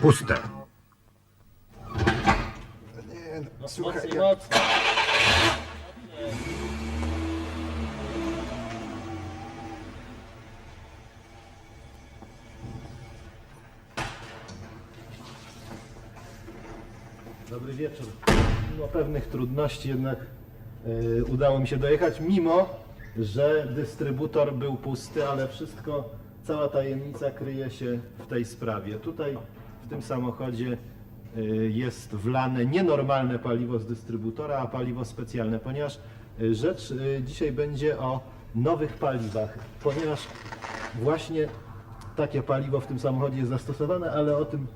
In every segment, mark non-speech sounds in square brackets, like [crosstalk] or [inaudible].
Puste. Nie, no, słuchaj, ja, dobry wieczór. Mimo pewnych trudności jednak e, udało mi się dojechać, mimo że dystrybutor był pusty, ale wszystko, cała tajemnica kryje się w tej sprawie. Tutaj tym samochodzie e, jest wlane nienormalne paliwo z dystrybutora, a paliwo specjalne, ponieważ e, rzecz e, dzisiaj będzie o nowych paliwach, ponieważ właśnie takie paliwo w tym samochodzie jest zastosowane, ale o tym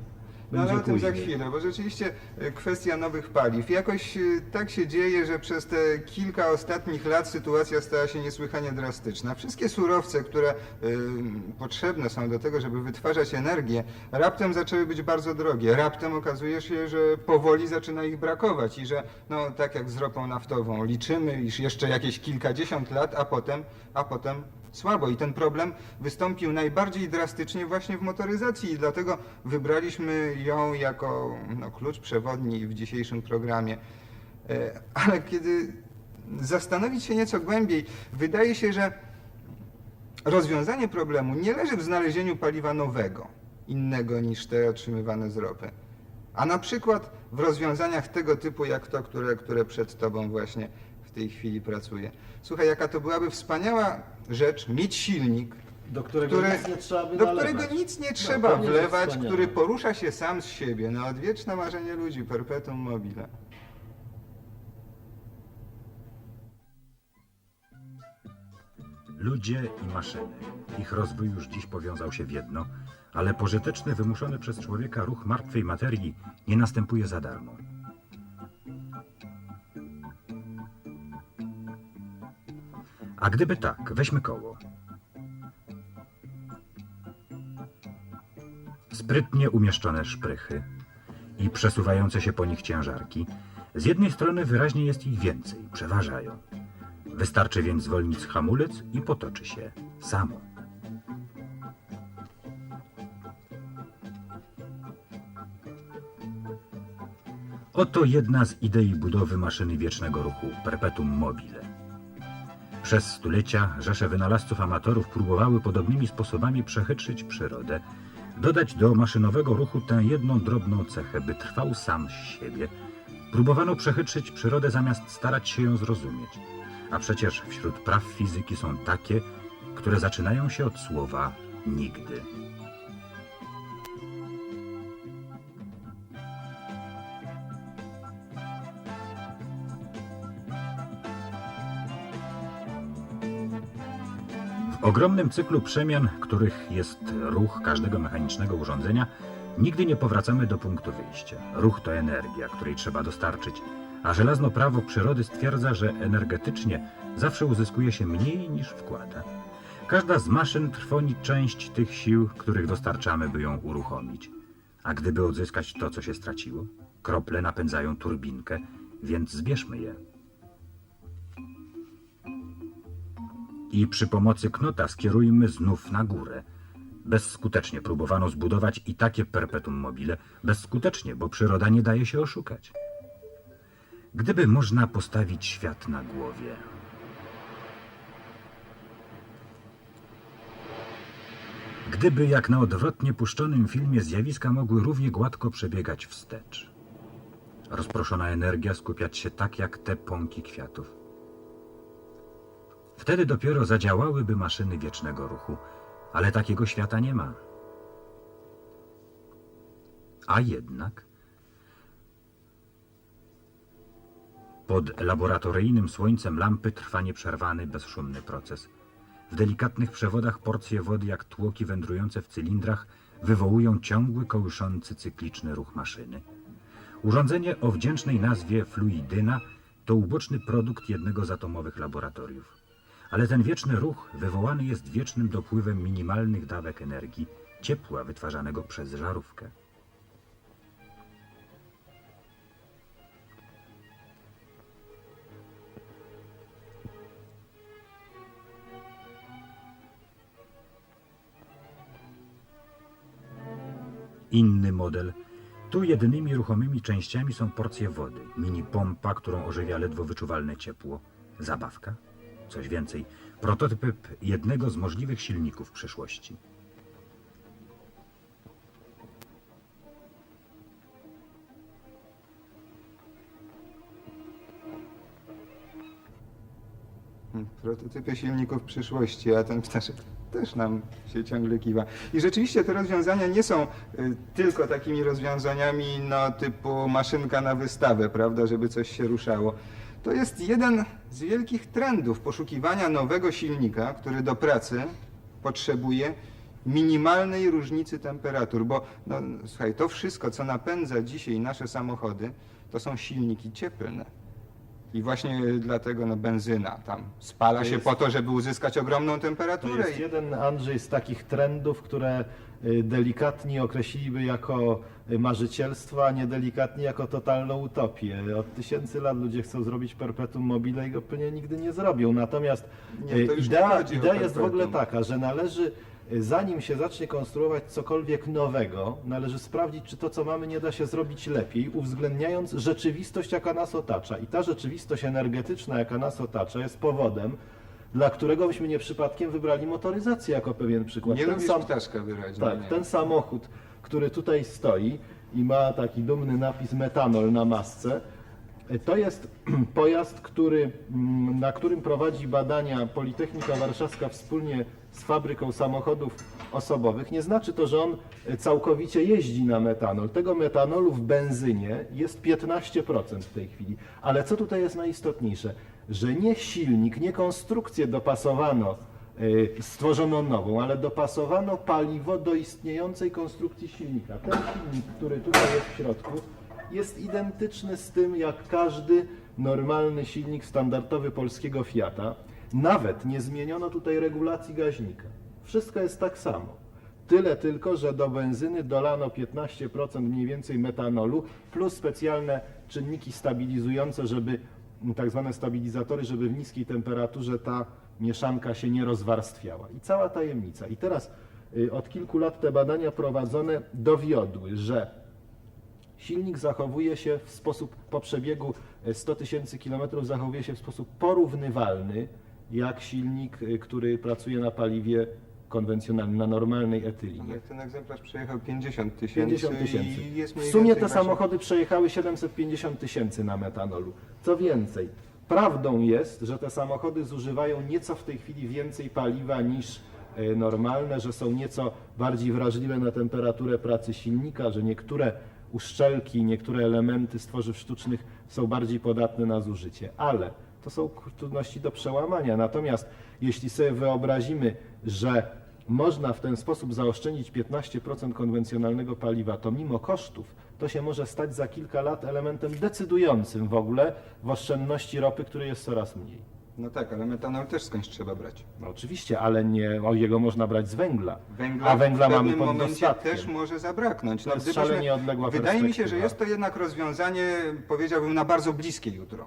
No ale o tym za chwilę, bo rzeczywiście e, kwestia nowych paliw. Jakoś e, tak się dzieje, że przez te kilka ostatnich lat sytuacja stała się niesłychanie drastyczna. Wszystkie surowce, które e, potrzebne są do tego, żeby wytwarzać energię, raptem zaczęły być bardzo drogie. Raptem okazuje się, że powoli zaczyna ich brakować i że, no tak jak z ropą naftową, liczymy, iż jeszcze jakieś kilkadziesiąt lat, a potem, a potem słabo i ten problem wystąpił najbardziej drastycznie właśnie w motoryzacji i dlatego wybraliśmy ją jako no, klucz przewodni w dzisiejszym programie. E, Ale kiedy zastanowić się nieco głębiej, wydaje się, że rozwiązanie problemu nie leży w znalezieniu paliwa nowego, innego niż te otrzymywane z ropy, a na przykład w rozwiązaniach tego typu jak to, które, które przed Tobą właśnie tej chwili pracuje. Słuchaj, jaka to byłaby wspaniała rzecz mieć silnik, do którego który, nic nie trzeba by do nalewać. którego nic nie No, trzeba że wlewać, który porusza się sam z siebie. No odwieczne marzenie ludzi, perpetuum mobile. Ludzie i maszyny. Ich rozwój już dziś powiązał się w jedno, ale pożyteczny, wymuszony przez człowieka ruch martwej materii nie następuje za darmo. A gdyby tak, weźmy koło. Sprytnie umieszczone szprychy i przesuwające się po nich ciężarki. Z jednej strony wyraźnie jest ich więcej, przeważają. Wystarczy więc zwolnić hamulec i potoczy się samo. Oto jedna z idei budowy maszyny wiecznego ruchu Perpetuum mobile. Przez stulecia rzesze wynalazców amatorów próbowały podobnymi sposobami przechytrzyć przyrodę, dodać do maszynowego ruchu tę jedną drobną cechę, by trwał sam z siebie. Próbowano przechytrzyć przyrodę zamiast starać się ją zrozumieć. A przecież wśród praw fizyki są takie, które zaczynają się od słowa nigdy. Ogromnym cyklu przemian, których jest ruch każdego mechanicznego urządzenia, nigdy nie powracamy do punktu wyjścia. Ruch to energia, której trzeba dostarczyć, a żelazno prawo przyrody stwierdza, że energetycznie zawsze uzyskuje się mniej niż wkłada. Każda z maszyn trwoni część tych sił, których dostarczamy, by ją uruchomić. A gdyby odzyskać to, co się straciło, krople napędzają turbinkę, więc zbierzmy je. I przy pomocy knota skierujmy znów na górę. Bezskutecznie próbowano zbudować i takie perpetuum mobile. Bezskutecznie, bo przyroda nie daje się oszukać. Gdyby można postawić świat na głowie. Gdyby jak na odwrotnie puszczonym filmie zjawiska mogły równie gładko przebiegać wstecz. Rozproszona energia skupiać się tak jak te pąki kwiatów. Wtedy dopiero zadziałałyby maszyny wiecznego ruchu, ale takiego świata nie ma. A jednak pod laboratoryjnym słońcem lampy trwa nieprzerwany, bezszumny proces. W delikatnych przewodach porcje wody jak tłoki wędrujące w cylindrach wywołują ciągły, kołyszący cykliczny ruch maszyny. Urządzenie o wdzięcznej nazwie fluidyna to uboczny produkt jednego z atomowych laboratoriów. Ale ten wieczny ruch wywołany jest wiecznym dopływem minimalnych dawek energii, ciepła wytwarzanego przez żarówkę. Inny model. Tu jedynymi ruchomymi częściami są porcje wody, mini pompa, którą ożywia ledwo wyczuwalne ciepło, zabawka, coś więcej, prototyp jednego z możliwych silników przyszłości. Prototypy silników przyszłości, a ten ptaszek też nam się ciągle kiwa. I rzeczywiście te rozwiązania nie są y, tylko takimi rozwiązaniami no, typu maszynka na wystawę, prawda, żeby coś się ruszało. To jest jeden z wielkich trendów poszukiwania nowego silnika, który do pracy potrzebuje minimalnej różnicy temperatur, bo no, słuchaj, to wszystko, co napędza dzisiaj nasze samochody, to są silniki cieplne. I właśnie dlatego no, benzyna tam spala To się jest- po to, żeby uzyskać ogromną To temperaturę. jest i- jeden, Andrzej, z takich trendów, które y, delikatnie określiliby jako y, marzycielstwo, a niedelikatnie jako totalną utopię. Od tysięcy lat ludzie chcą zrobić perpetuum mobile i go pewnie nigdy nie zrobią. Natomiast Nie, y, idea, idea jest w ogóle taka, że należy, zanim się zacznie konstruować cokolwiek nowego, należy sprawdzić, czy to, co mamy, nie da się zrobić lepiej, uwzględniając rzeczywistość, jaka nas otacza. I ta rzeczywistość energetyczna, jaka nas otacza, jest powodem, dla którego myśmy nie przypadkiem wybrali motoryzację jako pewien przykład. Nie ten, lubisz sam, ptaszka wyraźnie. tak, nie. ten samochód, który tutaj stoi i ma taki dumny napis metanol na masce, e, to jest [clears throat] pojazd, który, mm, na którym prowadzi badania Politechnika Warszawska wspólnie z fabryką samochodów osobowych. Nie znaczy to, że on e, całkowicie jeździ na metanol. Tego metanolu w benzynie jest 15% w tej chwili. Ale co tutaj jest najistotniejsze? Że nie silnik, nie konstrukcję dopasowano y, stworzono nową, ale dopasowano paliwo do istniejącej konstrukcji silnika. Ten silnik, który tutaj jest w środku, jest identyczny z tym, jak każdy normalny silnik standardowy polskiego Fiata. Nawet nie zmieniono tutaj regulacji gaźnika. Wszystko jest tak samo. Tyle tylko, że do benzyny dolano 15% mniej więcej metanolu plus specjalne czynniki stabilizujące, żeby tak zwane stabilizatory, żeby w niskiej temperaturze ta mieszanka się nie rozwarstwiała. I cała tajemnica. I teraz y, od kilku lat te badania prowadzone dowiodły, że silnik zachowuje się w sposób, po przebiegu e, 100 tysięcy kilometrów zachowuje się w sposób porównywalny jak silnik, y, który pracuje na paliwie konwencjonalnym, na normalnej etylinie. Ten egzemplarz przejechał 50 tysięcy 50 tysięcy. i jest W mniej sumie więcej te właśnie- samochody przejechały 750 tysięcy na metanolu. Co więcej, prawdą jest, że te samochody zużywają nieco w tej chwili więcej paliwa niż e, normalne, że są nieco bardziej wrażliwe na temperaturę pracy silnika, że niektóre uszczelki, niektóre elementy z tworzyw sztucznych są bardziej podatne na zużycie. Ale to są trudności do przełamania. Natomiast jeśli sobie wyobrazimy, że można w ten sposób zaoszczędzić 15% konwencjonalnego paliwa, to mimo kosztów, to się może stać za kilka lat elementem decydującym w ogóle w oszczędności ropy, której jest coraz mniej. No tak, ale metanol też skądś trzeba brać. No oczywiście, ale nie, o, jego można brać z węgla. Węgla, A węgla w mamy pod momencie dostatkiem. też może zabraknąć. No, To jest szalenie odległa Wydaje mi się, że jest to jednak rozwiązanie, powiedziałbym, na bardzo bliskie jutro.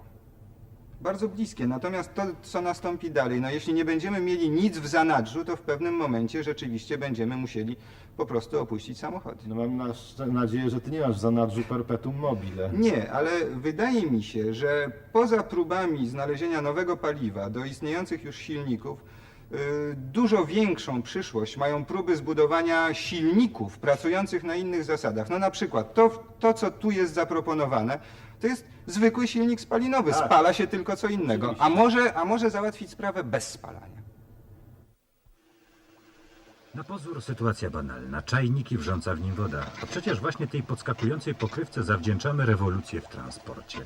Bardzo bliskie. Natomiast to, co nastąpi dalej, no jeśli nie będziemy mieli nic w zanadrzu, to w pewnym momencie rzeczywiście będziemy musieli po prostu opuścić samochody. No mam na, nadzieję, że ty nie masz w zanadrzu perpetuum mobile. Nie, ale wydaje mi się, że poza próbami znalezienia nowego paliwa do istniejących już silników, y, dużo większą przyszłość mają próby zbudowania silników pracujących na innych zasadach. No na przykład to, to co tu jest zaproponowane, to jest zwykły silnik spalinowy, Tak. spala się tylko co innego. A może, a może załatwić sprawę bez spalania. Na pozór sytuacja banalna. Czajnik i wrząca w nim woda. A przecież właśnie tej podskakującej pokrywce zawdzięczamy rewolucję w transporcie.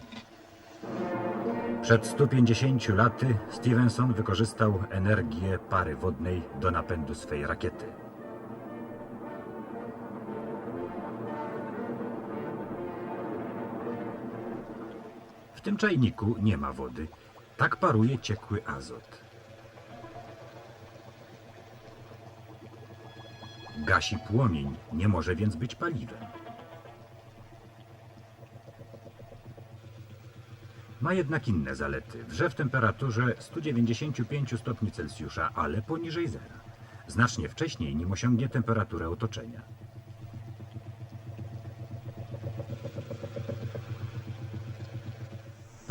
Przed 150 laty Stevenson wykorzystał energię pary wodnej do napędu swej rakiety. W tym czajniku nie ma wody. Tak paruje ciekły azot. Gasi płomień, nie może więc być paliwem. Ma jednak inne zalety. Wrze w temperaturze 195 stopni Celsjusza, ale poniżej zera. Znacznie wcześniej, nim osiągnie temperaturę otoczenia.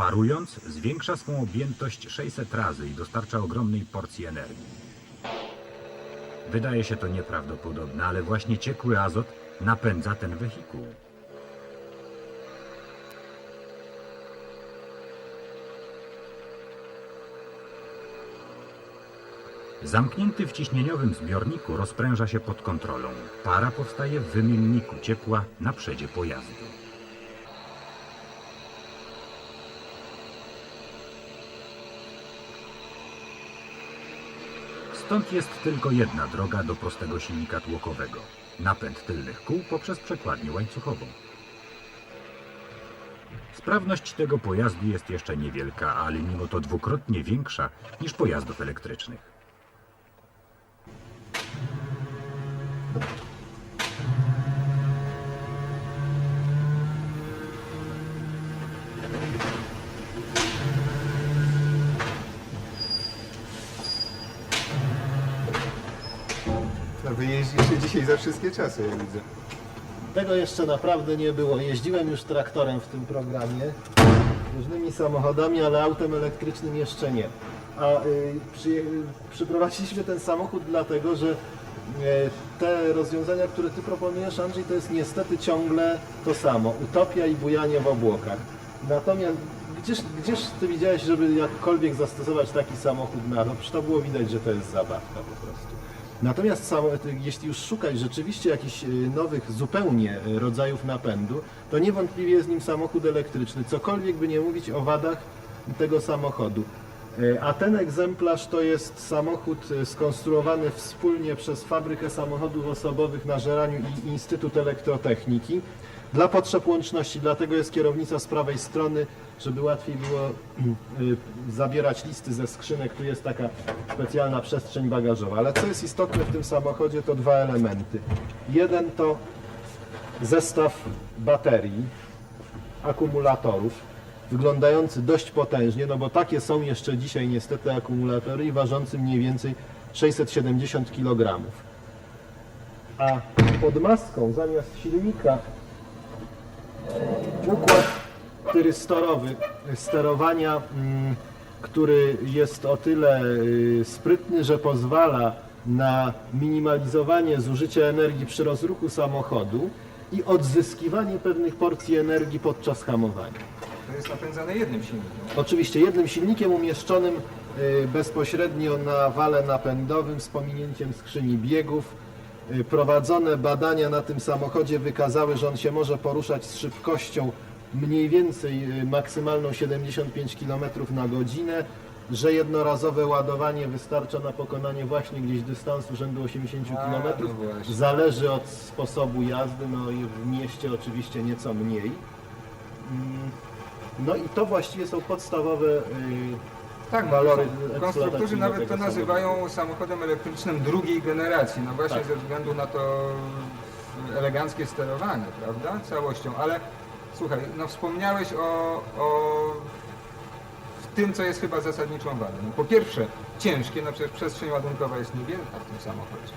Parując, zwiększa swą objętość 600 razy i dostarcza ogromnej porcji energii. Wydaje się to nieprawdopodobne, ale właśnie ciekły azot napędza ten wehikuł. Zamknięty w ciśnieniowym zbiorniku rozpręża się pod kontrolą. Para powstaje w wymienniku ciepła na przedzie pojazdu. Stąd jest tylko jedna droga do prostego silnika tłokowego. Napęd tylnych kół poprzez przekładnię łańcuchową. Sprawność tego pojazdu jest jeszcze niewielka, ale mimo to dwukrotnie większa niż pojazdów elektrycznych. Za wszystkie czasy, jak widzę. Tego jeszcze naprawdę nie było. Jeździłem już traktorem w tym programie, różnymi samochodami, ale autem elektrycznym jeszcze nie. A y, przy, przyprowadziliśmy ten samochód dlatego, że y, te rozwiązania, które Ty proponujesz, Andrzej, to jest niestety ciągle to samo. Utopia i bujanie w obłokach. Natomiast gdzież, gdzież Ty widziałeś, żeby jakkolwiek zastosować taki samochód na? Przecież to było widać, że to jest zabawka po prostu. Natomiast jeśli już szukać rzeczywiście jakichś y, nowych zupełnie y, rodzajów napędu, to niewątpliwie jest nim samochód elektryczny, cokolwiek by nie mówić o wadach tego samochodu. Y, A ten egzemplarz to jest samochód skonstruowany wspólnie przez Fabrykę Samochodów Osobowych na Żeraniu i Instytut Elektrotechniki dla potrzeb łączności. Dlatego jest kierownica z prawej strony, żeby łatwiej było y, zabierać listy ze skrzynek. Tu jest taka specjalna przestrzeń bagażowa. Ale co jest istotne w tym samochodzie, to dwa elementy. Jeden to zestaw baterii, akumulatorów, wyglądający dość potężnie, no bo takie są jeszcze dzisiaj niestety akumulatory i ważący mniej więcej 670 kg. A pod maską zamiast silnika układ tyrystorowy sterowania, mm, który jest o tyle y, sprytny, że pozwala na minimalizowanie zużycia energii przy rozruchu samochodu i odzyskiwanie pewnych porcji energii podczas hamowania. To jest napędzane jednym silnikiem. Oczywiście jednym silnikiem umieszczonym y, bezpośrednio na wale napędowym z pominięciem skrzyni biegów. Y, Prowadzone badania na tym samochodzie wykazały, że on się może poruszać z szybkością mniej więcej y, maksymalną 75 km na godzinę, że jednorazowe ładowanie wystarcza na pokonanie właśnie gdzieś dystansu rzędu 80 A, km. no. Zależy od sposobu jazdy, no i w mieście oczywiście nieco mniej. Mm, No i to właściwie są podstawowe y, Tak, no, walory konstruktorzy eksploatacyjne nawet to nazywają samochodem elektrycznym drugiej generacji, no właśnie Tak. ze względu na to eleganckie sterowanie, prawda, całością, ale słuchaj, no wspomniałeś o, o w tym, co jest chyba zasadniczą wadą. No, po pierwsze, ciężkie, no przecież przestrzeń ładunkowa jest niewielka w tym samochodzie.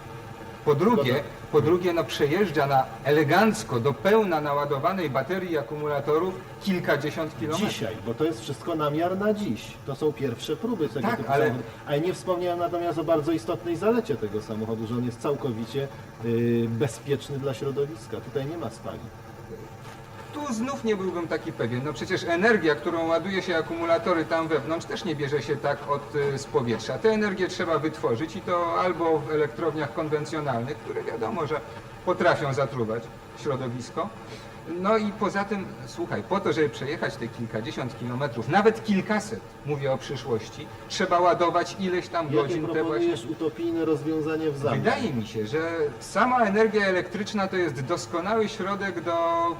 Po drugie, po drugie, no przejeżdża na elegancko, do pełna naładowanej baterii i akumulatorów kilkadziesiąt kilometrów. Dzisiaj, bo to jest wszystko namiar na dziś. To są pierwsze próby tego Tak, typu ale- samochodu. Ale nie wspomniałem natomiast o bardzo istotnej zalecie tego samochodu, że on jest całkowicie y, bezpieczny dla środowiska. Tutaj nie ma spalin. Tu znów nie byłbym taki pewien. No przecież energia, którą ładuje się akumulatory tam wewnątrz, też nie bierze się tak od, y, z powietrza. Tę energię trzeba wytworzyć i to albo w elektrowniach konwencjonalnych, które wiadomo, że potrafią zatruwać środowisko. No i poza tym, słuchaj, po to, żeby przejechać te kilkadziesiąt kilometrów, nawet kilkaset, mówię o przyszłości, trzeba ładować ileś tam Jakie godzin te właśnie proponujesz utopijne rozwiązanie w zamku? Wydaje mi się, że sama energia elektryczna to jest doskonały środek do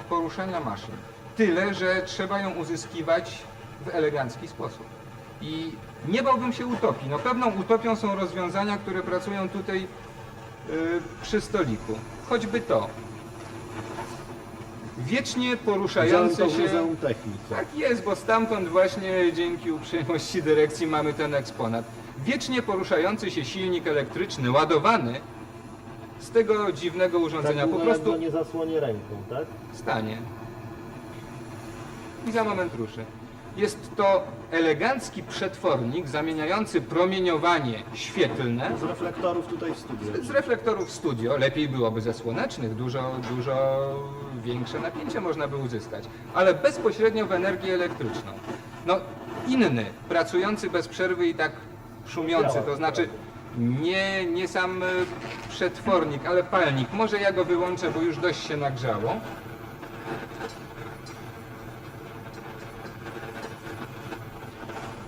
poruszania maszyn. Tyle, że trzeba ją uzyskiwać w elegancki sposób. I nie bałbym się utopii. No pewną utopią są rozwiązania, które pracują tutaj yy, przy stoliku. Choćby to. Wiecznie poruszający się... Muzeum Techniki. Tak jest, bo stamtąd właśnie dzięki uprzejmości dyrekcji mamy ten eksponat. Wiecznie poruszający się silnik elektryczny, ładowany z tego dziwnego Tak urządzenia, po długo jak prostu nie zasłonię ręką, tak? stanie. I za moment ruszy. Jest to elegancki przetwornik zamieniający promieniowanie świetlne Z reflektorów tutaj w studiu. z reflektorów studio, lepiej byłoby ze słonecznych, dużo, dużo większe napięcie można by uzyskać, ale bezpośrednio w energię elektryczną. No inny, pracujący bez przerwy i tak szumiący, to znaczy nie, nie sam e, przetwornik, ale palnik. Może ja go wyłączę, bo już dość się nagrzało.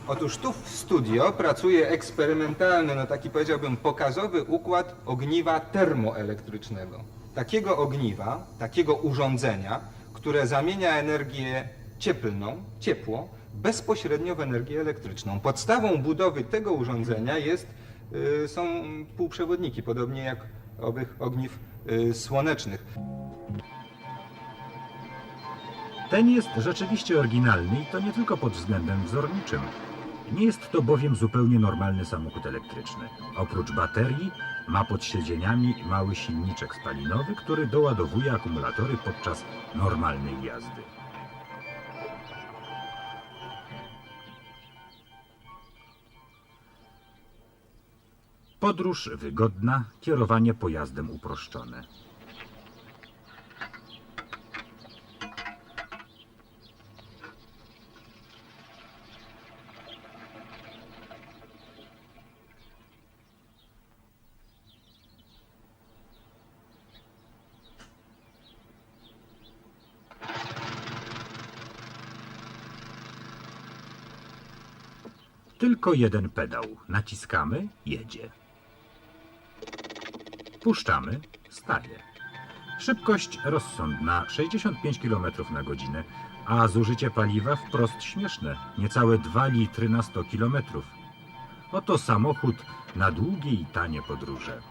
Otóż tu w studio pracuje eksperymentalny, no taki powiedziałbym pokazowy układ ogniwa termoelektrycznego. Takiego ogniwa, takiego urządzenia, które zamienia energię cieplną, ciepło, bezpośrednio w energię elektryczną. Podstawą budowy tego urządzenia jest, y, są półprzewodniki, podobnie jak owych ogniw y, słonecznych. Ten jest rzeczywiście oryginalny i to nie tylko pod względem wzorniczym. Nie jest to bowiem zupełnie normalny samochód elektryczny. Oprócz baterii ma pod siedzeniami mały silniczek spalinowy, który doładowuje akumulatory podczas normalnej jazdy. Podróż wygodna, kierowanie pojazdem uproszczone. Tylko jeden pedał. Naciskamy, jedzie. Puszczamy, staje. Szybkość rozsądna 65 km na godzinę, a zużycie paliwa wprost śmieszne niecałe 2 litry na 100 km. Oto samochód na długie i tanie podróże.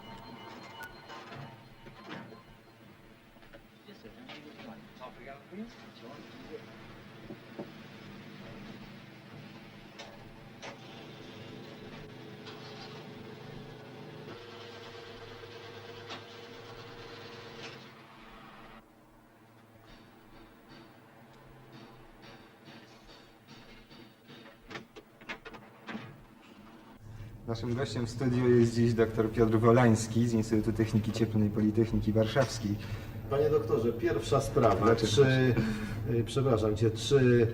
Naszym gościem w studiu jest dziś dr Piotr Wolański z Instytutu Techniki Cieplnej Politechniki Warszawskiej. Panie doktorze, pierwsza sprawa. Znaczy, Czy, y, przepraszam cię, czy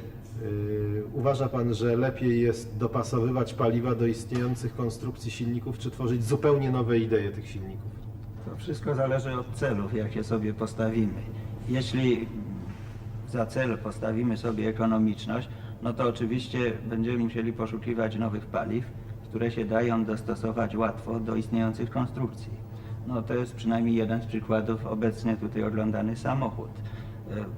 y, uważa pan, że lepiej jest dopasowywać paliwa do istniejących konstrukcji silników, czy tworzyć zupełnie nowe idee tych silników? To wszystko zależy od celów, jakie sobie postawimy. Jeśli za cel postawimy sobie ekonomiczność, no to oczywiście będziemy musieli poszukiwać nowych paliw, które się dają dostosować łatwo do istniejących konstrukcji. No to jest przynajmniej jeden z przykładów obecnie tutaj oglądany samochód.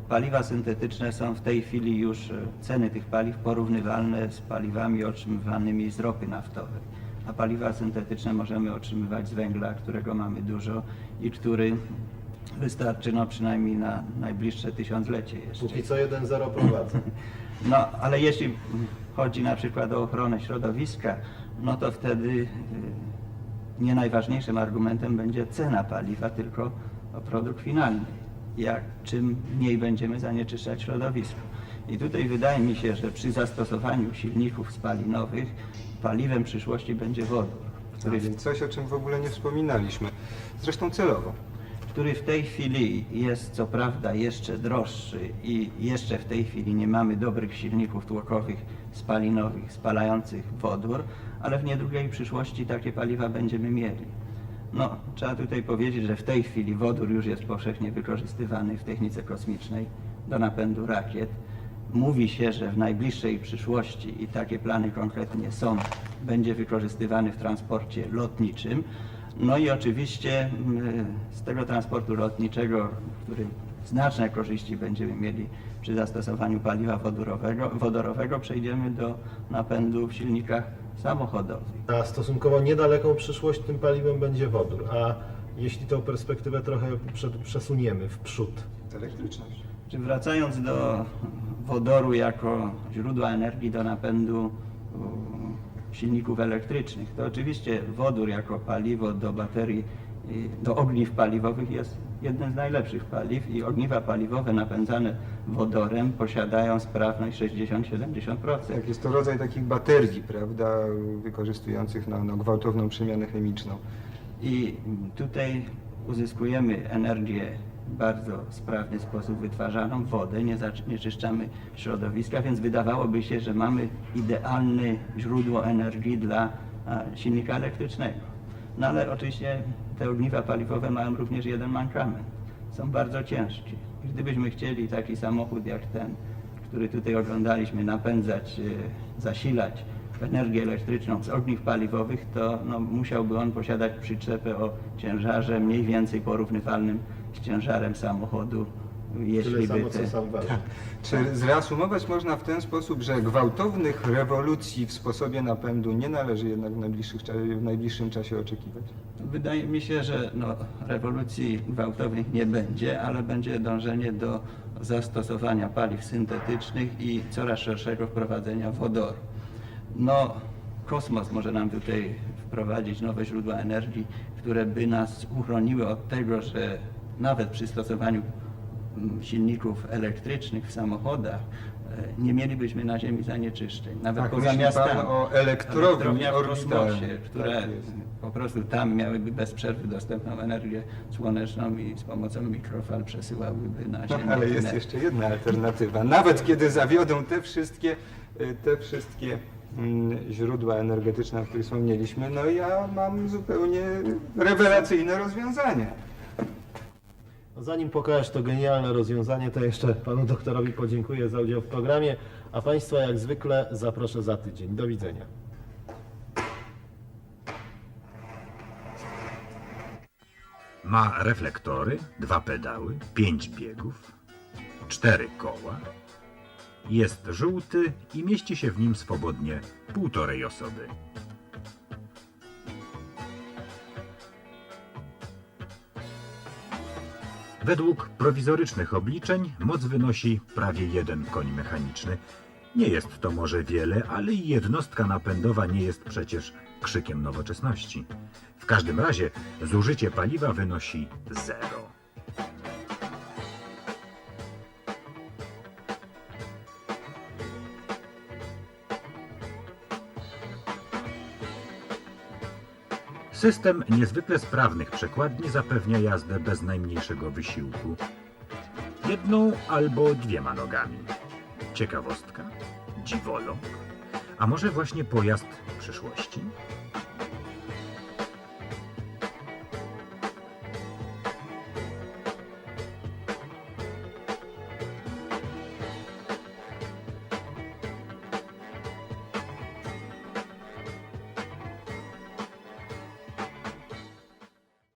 Paliwa syntetyczne są w tej chwili już, e, ceny tych paliw porównywalne z paliwami otrzymywanymi z ropy naftowej. A paliwa syntetyczne możemy otrzymywać z węgla, którego mamy dużo i który wystarczy no, przynajmniej na najbliższe tysiąclecie jeszcze. Póki co 1-0 prowadzę. [laughs] No, ale jeśli chodzi na przykład o ochronę środowiska, no to wtedy y, nie najważniejszym argumentem będzie cena paliwa, tylko produkt finalny. Jak, czym mniej będziemy zanieczyszczać środowisko. I tutaj wydaje mi się, że przy zastosowaniu silników spalinowych paliwem przyszłości będzie wodór, który coś, o czym w ogóle nie wspominaliśmy. Zresztą celowo. Który w tej chwili jest co prawda jeszcze droższy i jeszcze w tej chwili nie mamy dobrych silników tłokowych spalinowych spalających wodór, ale w niedługiej przyszłości takie paliwa będziemy mieli. No, trzeba tutaj powiedzieć, że w tej chwili wodór już jest powszechnie wykorzystywany w technice kosmicznej do napędu rakiet. Mówi się, że w najbliższej przyszłości, i takie plany konkretnie są, będzie wykorzystywany w transporcie lotniczym. No i oczywiście mm, z tego transportu lotniczego, w którym znaczne korzyści będziemy mieli przy zastosowaniu paliwa wodorowego, wodorowego przejdziemy do napędu w silnikach samochodowych. A stosunkowo niedaleką przyszłość tym paliwem będzie wodór. A jeśli tą perspektywę trochę przed, przesuniemy w przód, Elektryczność. Czy wracając do wodoru jako źródła energii do napędu silników elektrycznych, to oczywiście wodór jako paliwo do baterii, i do ogniw paliwowych jest jednym z najlepszych paliw i ogniwa paliwowe napędzane wodorem posiadają sprawność 60-70%. Tak, jest to rodzaj takich baterii, prawda, wykorzystujących no, no, gwałtowną przemianę chemiczną. I tutaj uzyskujemy energię bardzo sprawny sposób wytwarzaną, wodę, nie zanieczyszczamy środowiska, więc wydawałoby się, że mamy idealne źródło energii dla silnika elektrycznego. No ale oczywiście te ogniwa paliwowe mają również jeden mankament. Są bardzo ciężkie. Gdybyśmy chcieli taki samochód jak ten, który tutaj oglądaliśmy, napędzać, e, zasilać energię elektryczną z ogniw paliwowych, to no, musiałby on posiadać przyczepę o ciężarze mniej więcej porównywalnym z ciężarem samochodu, jeśli tyle by samo co te, sam waży. Czy zreasumować można w ten sposób, że gwałtownych rewolucji w sposobie napędu nie należy jednak w, najbliższych, w najbliższym czasie oczekiwać? Wydaje mi się, że no, rewolucji gwałtownych nie będzie, ale będzie dążenie do zastosowania paliw syntetycznych i coraz szerszego wprowadzenia wodoru. No, kosmos może nam tutaj wprowadzić nowe źródła energii, które by nas uchroniły od tego, że nawet przy stosowaniu mm, silników elektrycznych w samochodach e, nie mielibyśmy na Ziemi zanieczyszczeń. Nawet Tak, poza miastami. pan o elektrowni Elektrowniach w kosmosie, które Tak po prostu tam miałyby bez przerwy dostępną energię słoneczną i z pomocą mikrofal przesyłałyby na No, Ziemię. ale jest energię. jeszcze jedna alternatywa. Nawet kiedy zawiodą te wszystkie, y, te wszystkie mm, źródła energetyczne, o których wspomnieliśmy, no ja mam zupełnie rewelacyjne rozwiązanie. Zanim pokażesz to genialne rozwiązanie, to jeszcze panu doktorowi podziękuję za udział w programie, a państwa jak zwykle zaproszę za tydzień. Do widzenia. Ma reflektory, dwa pedały, pięć biegów, cztery koła. Jest żółty i mieści się w nim swobodnie półtorej osoby. Według prowizorycznych obliczeń moc wynosi prawie jeden koń mechaniczny. Nie jest to może wiele, ale jednostka napędowa nie jest przecież krzykiem nowoczesności. W każdym razie zużycie paliwa wynosi zero. System niezwykle sprawnych przekładni zapewnia jazdę bez najmniejszego wysiłku. Jedną albo dwiema nogami. Ciekawostka, dziwoląg, a może właśnie pojazd przyszłości?